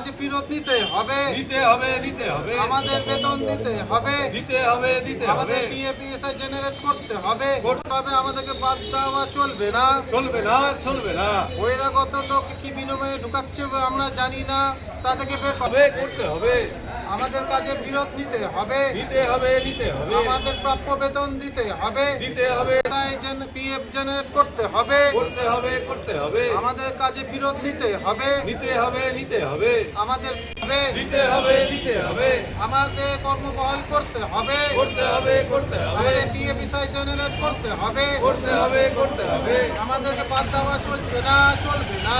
কাজ ফেরত নিতে হবে। নিতে হবে নিতে হবে। আমাদের বেতন দিতে হবে। দিতে হবে দিতে হবে। আমাদের পিএপিএসআই জেনারেট করতে হবে। তবে আমাদেরকে বাদ দেওয়া চলবে না। চলবে না চলবে না। বহিরাগত লোক কি বিনিময়ে ঢুকাচ্ছে আমরা জানি না। তাদেরকে বের হবে করতে হবে। আমাদের কাজে বিরত নিতে হবে। নিতে হবে নিতে হবে। আমাদের প্রাপ্য বেতন দিতে হবে। দিতে হবে। পিএফ জেনারেট করতে হবে। করতে হবে করতে হবে। আমাদের কাজে বিরত নিতে হবে। নিতে হবে নিতে হবে। আমাদের দিতে হবে দিতে হবে। আমাদের কর্মবহাল করতে হবে। করতে হবে করতে হবে। আমাদের পিএফিসাই জেনারেট করতে হবে। করতে হবে করতে হবে। আমাদেরকে বাদ দেওয়া চলছে না চলবে না।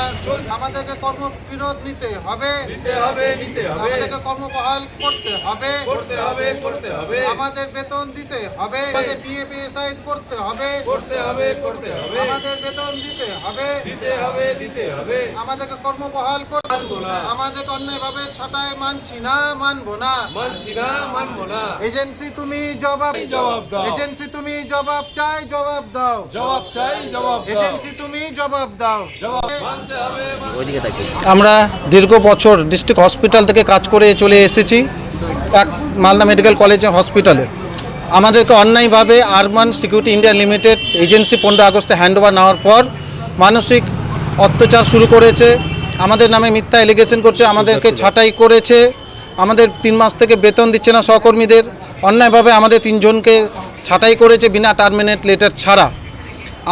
আমাদেরকে কর্মবিরোধ নিতে হবে। দিতে হবে নিতে হবে। আমাদেরকে কর্মবহাল করতে হবে। করতে হবে করতে হবে। আমাদের বেতন দিতে হবে। আমাদের পিএপিএসআই করতে হবে। করতে হবে করতে হবে। আমাদের বেতন দিতে হবে। দিতে হবে দিতে হবে। আমাদেরকে কর্মবহাল করতে না। আমাদের অন্যায়ভাবে ছটায় মানছি না মানবো না। মানছি না মানবো না। এজেন্সি তুমি জবাব জবাব দাও। এজেন্সি তুমি জবাব চাই জবাব দাও। জবাব চাই জবাব দাও। এজেন্সি তুমি জবাব দাও। জবাব মানতে হবে আমরা দীর্ঘ বছর ডিস্ট্রিক্ট হসপিটাল থেকে কাজ করে চলে এসেছি। এক মালদা মেডিকেল কলেজ হসপিটালে। আমাদেরকে অন্যায়ভাবে urban security India limited agency পনেরো আগস্টে হ্যান্ডওভার নেওয়ার পর মানসিক অত্যাচার শুরু করেছে। আমাদের নামে মিথ্যা এলিগেশন করছে আমাদেরকে ছাঁটাই করেছে। আমাদের তিন মাস থেকে বেতন দিচ্ছে না সহকর্মীদের। অন্যায়ভাবে আমাদের তিনজনকে ছাঁটাই করেছে বিনা টার্মিনেট লেটার ছাড়া।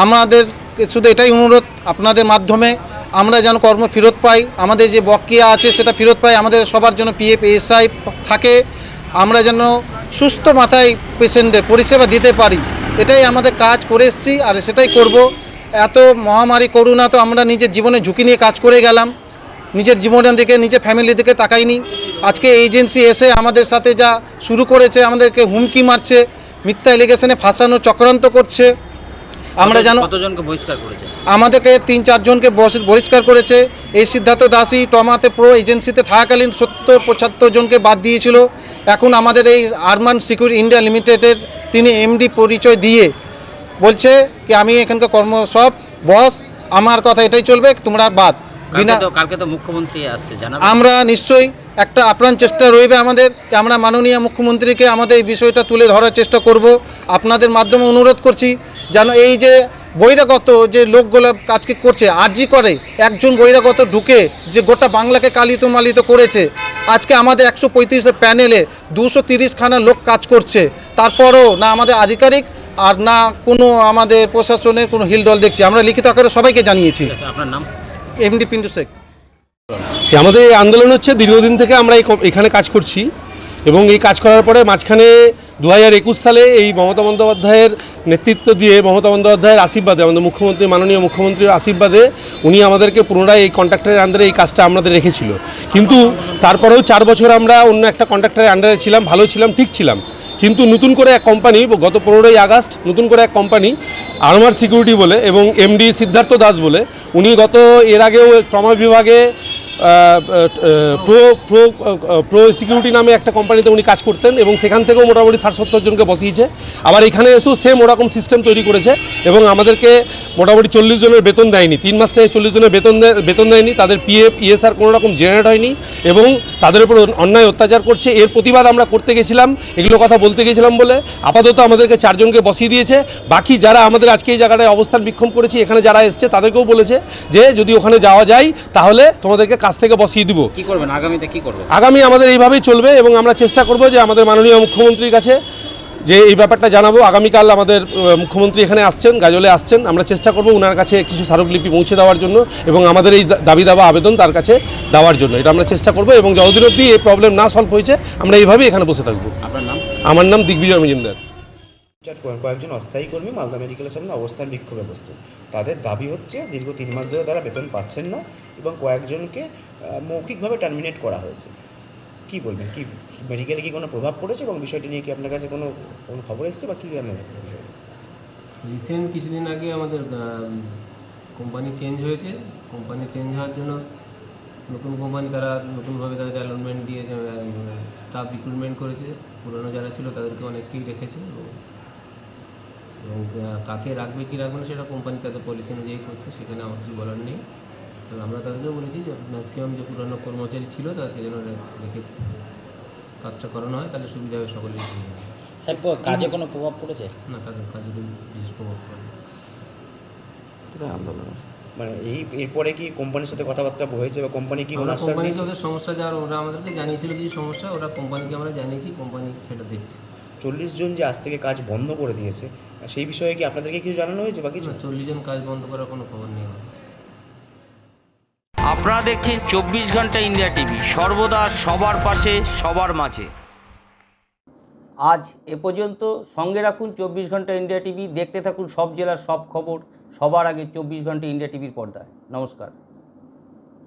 আমাদের শুধু এটাই অনুরোধ আপনাদের মাধ্যমে আমরা যেন কর্ম ফেরত পাই, আমাদের যে বকেয়া আছে সেটা ফেরত পাই, আমাদের সবার জন্য পিএফ এসআই থাকে, আমরা যেন সুস্থ মাথায় পেশেন্টের পরিষেবা দিতে পারি। এটাই আমাদের কাজ করে এসেছি আর সেটাই করব। এত মহামারী, করোনা তো আমরা নিজের জীবনে ঝুঁকি নিয়ে কাজ করে গেলাম। নিজের জীবনের দিকে, নিজের ফ্যামিলি দিকে তাকাইনি। আজকে এজেন্সি এসে আমাদের সাথে যা শুরু করেছে, আমাদেরকে হুমকি মারছে, মিথ্যা এলিগেশনে ফাঁসানো চক্রান্ত করছে। আমরা যেন কতজনকে বহিষ্কার করেছে? আমাদেরকে তিন চারজনকে বস- বহিষ্কার করেছে। এই সিদ্ধার্থ দাসী টমাতে প্রো এজেন্সিতে থাকাকালীন সত্তর পঁচাত্তর জনকে বাদ দিয়েছিল। এখন আমাদের এই আরমান সিকিউরিটি ইন্ডিয়া লিমিটেডের তিনি এমডি পরিচয় দিয়ে বলছে কি আমি এখানকার কর্ম সব বস আমার কথা এটাই চলবে তোমরা বাদ। কালকে বিনা তো কালকে তো মুখ্যমন্ত্রী আসছে আমরা নিশ্চয়ই একটা আপ্রাণ চেষ্টা রইবে আমাদের। আমরা মাননীয় মুখ্যমন্ত্রীকে আমাদের এই বিষয়টা তুলে ধরার চেষ্টা করব। আপনাদের মাধ্যমে অনুরোধ করছি যেন এই যে বহিরাগত যে লোকগুলো কাজকে করছে আরজি করে একজন বহিরাগত ঢুকে যে গোটা বাংলাকে কালিত মালিত করেছে। আজকে আমাদের একশো পঁয়ত্রিশের প্যানেলে দুশো তিরিশখানা লোক কাজ করছে। তারপরও না আমাদের আধিকারিক আর না কোনো আমাদের প্রশাসনের কোনো হিলডল দেখছি। আমরা লিখিত আকারে সবাইকে জানিয়েছি। আপনার নাম? এমডি পিন্টু শেখ। আমাদের এই আন্দোলন হচ্ছে দীর্ঘদিন থেকে আমরা এই এখানে কাজ করছি। এবং এই কাজ করার পরে মাঝখানে দু হাজার একুশ সালে এই মমতা বন্দ্যোপাধ্যায়ের নেতৃত্ব দিয়ে মমতা বন্দ্যোপাধ্যায়ের আশীর্বাদে, আমাদের মুখ্যমন্ত্রী, মাননীয় মুখ্যমন্ত্রীর আশীর্বাদে উনি আমাদেরকে পুনরায় এই কন্ট্রাক্টরের আন্ডারে এই কাজটা আমাদের রেখেছিল। কিন্তু তারপরেও চার বছর আমরা অন্য একটা কন্ট্রাক্টরের আন্ডারে ছিলাম, ভালো ছিলাম, ঠিক ছিলাম। কিন্তু নতুন করে এক কোম্পানি গত পনেরোই আগস্ট নতুন করে এক কোম্পানি আরমার সিকিউরিটি বলে এবং এমডি সিদ্ধার্থ দাস বলে, উনি গত এর আগেও ট্রমা বিভাগে প্রো প্রো প্রো সিকিউরিটি নামে একটা কোম্পানিতে উনি কাজ করতেন এবং সেখান থেকেও মোটামুটি ষাট সত্তর জনকে বসিয়েছে। আবার এখানে এসেও সেম ওরকম সিস্টেম তৈরি করেছে এবং আমাদেরকে মোটামুটি চল্লিশ জনের বেতন দেয়নি। তিন মাস থেকে চল্লিশ জনের বেতন বেতন দেয়নি, তাদের পিএফ ইএসআর কোনো রকম জেনারেট হয়নি এবং তাদের উপর অন্যায় অত্যাচার করছে। এর প্রতিবাদ আমরা করতে গেছিলাম, এগুলো কথা বলতে গেছিলাম বলে আপাতত আমাদেরকে চারজনকে বসিয়ে দিয়েছে। বাকি যারা আমাদের আজকে এই জায়গাটায় অবস্থান বিক্ষোভ করেছি, এখানে যারা এসছে, তাদেরকেও বলেছে যে যদি ওখানে যাওয়া যায়, তাহলে তোমাদেরকে কাজ থেকে বসিয়ে দিব। কি করবেন? আগামীতে কি করবেন? আগামী আমাদের এইভাবেই চলবে এবং আমরা চেষ্টা করব যে আমাদের মাননীয় মুখ্যমন্ত্রীর কাছে যে এই ব্যাপারটা জানাব। আগামীকাল আমাদের মুখ্যমন্ত্রী এখানে আসছেন গাজলে আসছেন। আমরা চেষ্টা করব ওনার কাছে কিছু স্মারকলিপি পৌঁছে দেওয়ার জন্য এবং আমাদের এই দাবি দাবা আবেদন তার কাছে দেওয়ার জন্য। এটা আমরা চেষ্টা করব এবং যতদিন অবধি এই প্রবলেম না সলভ হয়েছে আমরা এইভাবেই এখানে বসে থাকব। আপনার নাম? আমার নাম দিগ্বিজয় মজুমদার। চার কয়েক- কয়েকজন অস্থায়ী কর্মী মালদা মেডিকেলের সামনে অবস্থান বিক্ষোভে বসছে তাদের দাবি হচ্ছে, দীর্ঘ তিন মাস ধরে তারা বেতন পাচ্ছেন না এবং কয়েকজনকে মৌখিকভাবে টার্মিনেট করা হয়েছে। কি বলবেন? কি মেডিকেলে কি কোনো প্রভাব পড়েছে এবং বিষয়টি নিয়ে কি আপনার কাছে কোনো কোনো খবর এসছে বা কী জানেন রিসেন্ট কিছুদিন আগে আমাদের কোম্পানি চেঞ্জ হয়েছে। কোম্পানি চেঞ্জ হওয়ার জন্য নতুন কোম্পানি তারা নতুনভাবে তাদের অ্যালটমেন্ট দিয়ে স্টাফ রিক্রুটমেন্ট করেছে। পুরনো যারা ছিল তাদেরকে অনেককেই রেখেছে। এবং কাকে রাখবে কি রাখবে না সেটা কোম্পানি তাদের পলিসি অনুযায়ী করছে সেখানে আমার কিছু বলার নেই। তো আমরা তাদেরকে বলেছি যে ম্যাক্সিমাম যে পুরানো কর্মচারী ছিল তাদেরকে যেন রেখে কাজটা করানো হয় তাহলে সুবিধা হবে সকলের সুবিধা হবে। স্যার কাজে কোনো প্রভাব পড়েছে? না তাদের কাজে কোনো বিশেষ প্রভাব পড়ে না। মানে এই এরপরে কি কোম্পানির সাথে কথাবার্তা হয়েছে বা কোম্পানি কি কোনো আশ্বাস ওদের সমস্যা যাওয়ার ওরা আমাদেরকে জানিয়েছিল কিছু সমস্যা ওরা কোম্পানিকে আমরা জানিয়েছি কোম্পানি সেটা দেখছে। চল্লিশ জন যে আজ থেকে কাজ বন্ধ করে দিয়েছে সেই বিষয়ে কি আপনাদেরকে কিছু জানানো হয়েছে বা কিছু? চল্লিশ জন কাজ বন্ধ করার কোনো খবর নেই আপনারা দেখছেন চব্বিশ ঘণ্টা ইন্ডিয়া টিভি সর্বদা সবার পাশে সবার মাঝে। আজ এ পর্যন্ত সঙ্গে রাখুন চব্বিশ ঘণ্টা ইন্ডিয়া টিভি দেখতে থাকুন সব জেলার সব খবর সবার আগে চব্বিশ ঘণ্টা ইন্ডিয়া টিভির পর্দায়। নমস্কার।